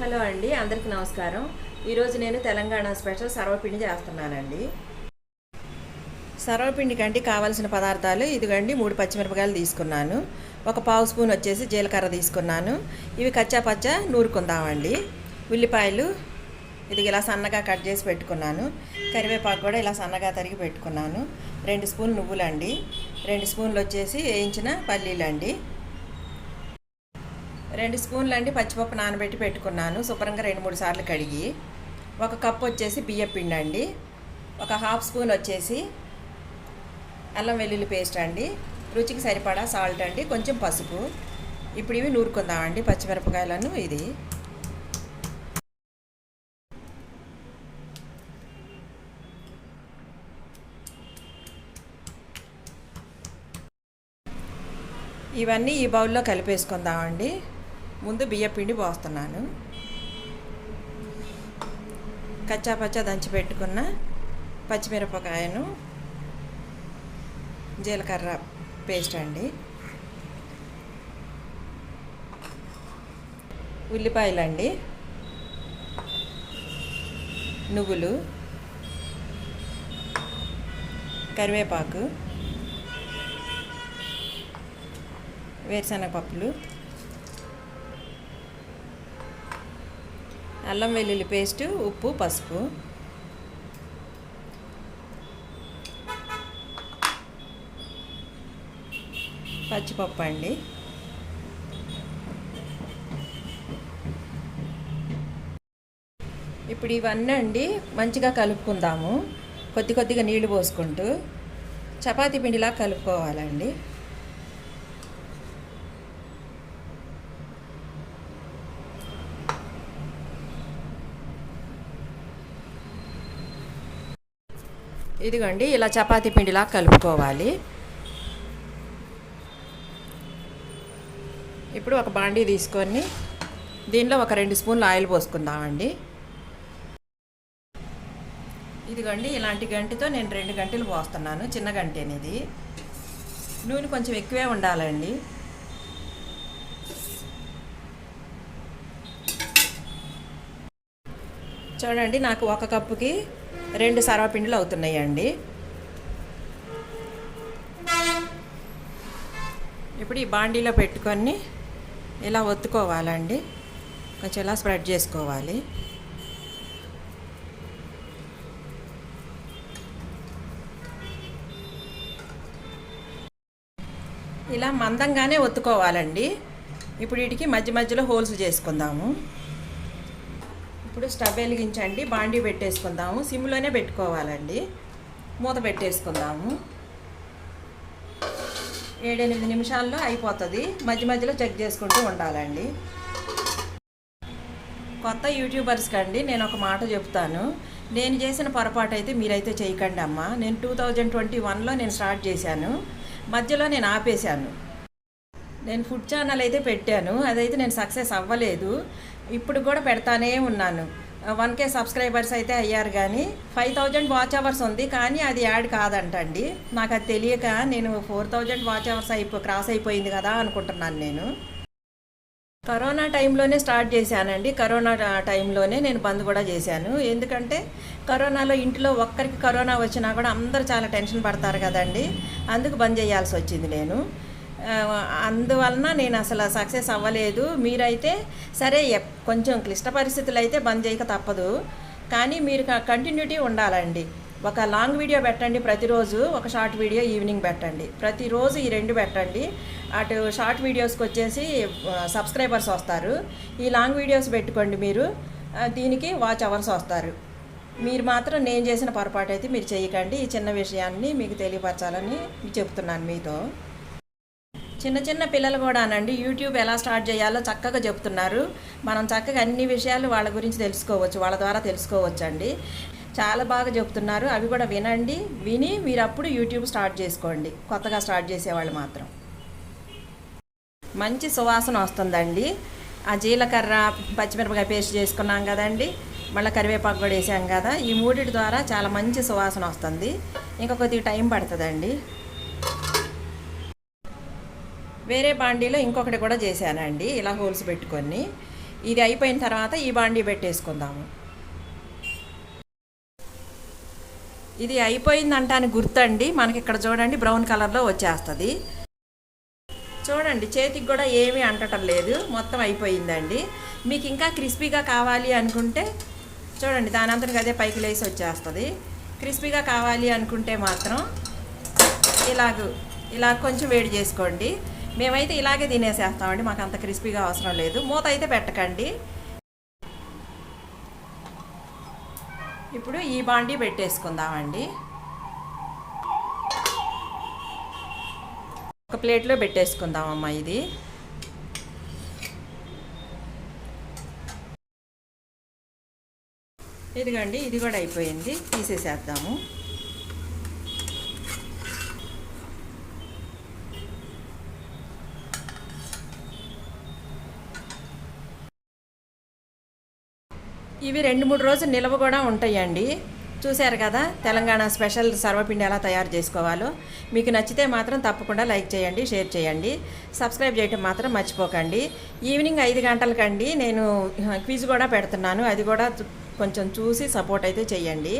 Hello అండి అందరికీ నమస్కారం. ఈరోజు నేను తెలంగాణ స్పెషల్ సర్వపిండి చేస్తున్నానండి. సర్వపిండి కంటే కావాల్సిన పదార్థాలు ఇదిగండి మూడు పచ్చిమిరపకాయలు తీసుకున్నాను. ఒక పావు స్పూన్ వచ్చేసి జీలకర్ర తీసుకున్నాను. ఇవి కచ్చా పచ్చ నూరుకుందామండి. ఉల్లిపాయలు ఇది ఇలా సన్నగా కట్ చేసి పెట్టుకున్నాను. కరివేపాకు కూడా ఇలా సన్నగా తరిగి పెట్టుకున్నాను. రెండు స్పూన్ నువ్వులండి. రెండు స్పూన్లు వచ్చేసి వేయించిన పల్లీలండి. రెండు స్పూన్లు అండి పచ్చిపప్పు నానబెట్టి పెట్టుకున్నాను. శుభ్రంగా రెండు మూడు సార్లు కడిగి ఒక కప్ వచ్చేసి బియ్య పిండి అండి. ఒక హాఫ్ స్పూన్ వచ్చేసి అల్లం వెల్లుల్లి పేస్ట్ అండి. రుచికి సరిపడా సాల్ట్ అండి. కొంచెం పసుపు. ఇప్పుడు ఇవి నూరుకుందామండి పచ్చిమిరపకాయలను ఇది. ఇవన్నీ ఈ బౌల్లో కలిపేసుకుందామండి. ముందు బియ్యపిండి పోస్తున్నాను. కచ్చా పచ్చా దంచి పెట్టుకున్న పచ్చిమిరపకాయను జీలకర్ర పేస్ట్ అండి. ఉల్లిపాయలండి. నువ్వులు కరివేపాకు వేరుశనగ అల్లం వెల్లుల్లి పేస్ట్ ఉప్పు పసుపు. పచ్చిపప్పు అండి. ఇప్పుడు ఇవన్నీ అండి మంచిగా కలుపుకుందాము. కొద్ది కొద్దిగా నీళ్ళు పోసుకుంటూ. చపాతీ పిండిలా కలుపుకోవాలండి. ఇదిగోండి ఇలా చపాతీ పిండిలా కలుపుకోవాలి. ఇప్పుడు ఒక బాండీ తీసుకొని దీనిలో ఒక రెండు స్పూన్లు ఆయిల్ పోసుకుందామండి. ఇదిగోండి ఇలాంటి గంటితో నేను రెండు గంటలు పోస్తున్నాను చిన్న గంటేనిది. నూనె కొంచెం ఎక్కువే ఉండాలండి. చూడండి నాకు ఒక కప్పుకి రెండు సర్వపిండిలు అవుతున్నాయండి. ఇప్పుడు ఈ బాండీలో పెట్టుకొని ఇలా ఒత్తుకోవాలండి. కొంచెం ఇలా స్ప్రెడ్ చేసుకోవాలి. ఇలా మందంగానే ఒత్తుకోవాలండి. ఇప్పుడు వీటికి మధ్య మధ్యలో హోల్స్ చేసుకుందాము. ఇప్పుడు స్టవ్ వెలిగించండి బాండీ పెట్టేసుకుందాము. సిమ్లోనే పెట్టుకోవాలండి. మూత పెట్టేసుకుందాము. ఏడెనిమిది నిమిషాల్లో అయిపోతుంది. మధ్య మధ్యలో చెక్ చేసుకుంటూ ఉండాలండి. కొత్త యూట్యూబర్స్కి అండి నేను ఒక మాట చెప్తాను. నేను చేసిన పొరపాటు అయితే మీరైతే చేయకండి అమ్మ నేను టూ థౌజండ్ ట్వంటీ వన్లో నేను స్టార్ట్ చేశాను. మధ్యలో నేను ఆపేశాను. నేను ఫుడ్ ఛానల్ అయితే పెట్టాను. అదైతే నేను సక్సెస్ అవ్వలేదు. ఇప్పుడు కూడా పెడతానే ఉన్నాను. వన్ కే సబ్స్క్రైబర్స్ అయితే అయ్యారు కానీ ఫైవ్ థౌజండ్ వాచ్ అవర్స్ ఉంది కానీ అది యాడ్ కాదంటండి. నాకు అది తెలియక నేను ఫోర్ థౌజండ్ వాచ్ అవర్స్ అయిపో క్రాస్ అయిపోయింది కదా అనుకుంటున్నాను నేను. కరోనా టైంలోనే స్టార్ట్ చేశానండి. కరోనా టైంలోనే నేను బంద్ కూడా చేశాను. ఎందుకంటే కరోనాలో ఇంట్లో ఒక్కరికి కరోనా వచ్చినా కూడా అందరూ చాలా టెన్షన్ పడతారు కదండి. అందుకు బంద్ చేయాల్సి వచ్చింది నేను. అందువలన నేను అసలు సక్సెస్ అవ్వలేదు. మీరైతే సరే కొంచెం క్లిష్ట పరిస్థితులు అయితే బంద్ చేయక తప్పదు. కానీ మీరు కంటిన్యూటీ ఉండాలండి. ఒక లాంగ్ వీడియో పెట్టండి ప్రతిరోజు ఒక షార్ట్ వీడియో ఈవినింగ్ పెట్టండి. ప్రతిరోజు ఈ రెండు పెట్టండి. అటు షార్ట్ వీడియోస్కి వచ్చేసి సబ్స్క్రైబర్స్ వస్తారు. ఈ లాంగ్ వీడియోస్ పెట్టుకోండి మీరు. దీనికి వాచ్ అవర్స్ వస్తారు. మీరు మాత్రం నేను చేసిన పొరపాటు అయితే మీరు చేయకండి. ఈ చిన్న విషయాన్ని మీకు తెలియపరచాలని చెప్తున్నాను మీతో. చిన్న చిన్న పిల్లలు కూడానండి యూట్యూబ్ ఎలా స్టార్ట్ చేయాలో చక్కగా చెప్తున్నారు. మనం చక్కగా అన్ని విషయాలు వాళ్ళ గురించి తెలుసుకోవచ్చు వాళ్ళ ద్వారా తెలుసుకోవచ్చు అండి చాలా బాగా చెప్తున్నారు. అవి కూడా వినండి విని మీరు అప్పుడు యూట్యూబ్ స్టార్ట్ చేసుకోండి. కొత్తగా స్టార్ట్ చేసేవాళ్ళు మాత్రం. మంచి సువాసన వస్తుందండి. ఆ జీలకర్ర పచ్చిమిరపకాయ పేస్ట్ చేసుకున్నాం కదండి. మళ్ళీ కరివేపాకు కూడా వేసాం కదా. ఈ మూడిటి ద్వారా చాలా మంచి సువాసన వస్తుంది. ఇంకా కొద్దిగా టైం పడుతుందండి. వేరే బాండీలో ఇంకొకటి కూడా చేశానండి. ఇలా హోల్స్ పెట్టుకొని. ఇది అయిపోయిన తర్వాత ఈ బాండీ పెట్టేసుకుందాము. ఇది అయిపోయిందంటానికి గుర్తండి. మనకి ఇక్కడ చూడండి బ్రౌన్ కలర్లో వచ్చేస్తుంది. చూడండి చేతికి కూడా ఏమీ అంటటం లేదు. మొత్తం అయిపోయిందండి. మీకు ఇంకా క్రిస్పీగా కావాలి అనుకుంటే చూడండి దాని అంతటికి అదే పైకి లేసి వచ్చేస్తుంది. క్రిస్పీగా కావాలి అనుకుంటే మాత్రం ఇలాగ ఇలా కొంచెం వేడి చేసుకోండి. మేమైతే ఇలాగే తినేసేస్తామండి మాకు అంత క్రిస్పీగా అవసరం లేదు. మూత అయితే పెట్టకండి. ఇప్పుడు ఈ బాండీ పెట్టేసుకుందామండి. ఒక ప్లేట్లో పెట్టేసుకుందామమ్మా ఇది. ఇదిగండి ఇది కూడా అయిపోయింది. తీసేసేద్దాము. ఇవి రెండు మూడు రోజులు నిల్వ కూడా ఉంటాయండి. చూశారు కదా తెలంగాణ స్పెషల్ సర్వపిండి ఎలా తయారు చేసుకోవాలో. మీకు నచ్చితే మాత్రం తప్పకుండా లైక్ చేయండి షేర్ చేయండి. సబ్స్క్రైబ్ చేయటం మాత్రం మర్చిపోకండి. ఈవినింగ్ ఐదు గంటలకండి నేను క్విజ్ కూడా పెడుతున్నాను. అది కూడా కొంచెం చూసి సపోర్ట్ అయితే చేయండి.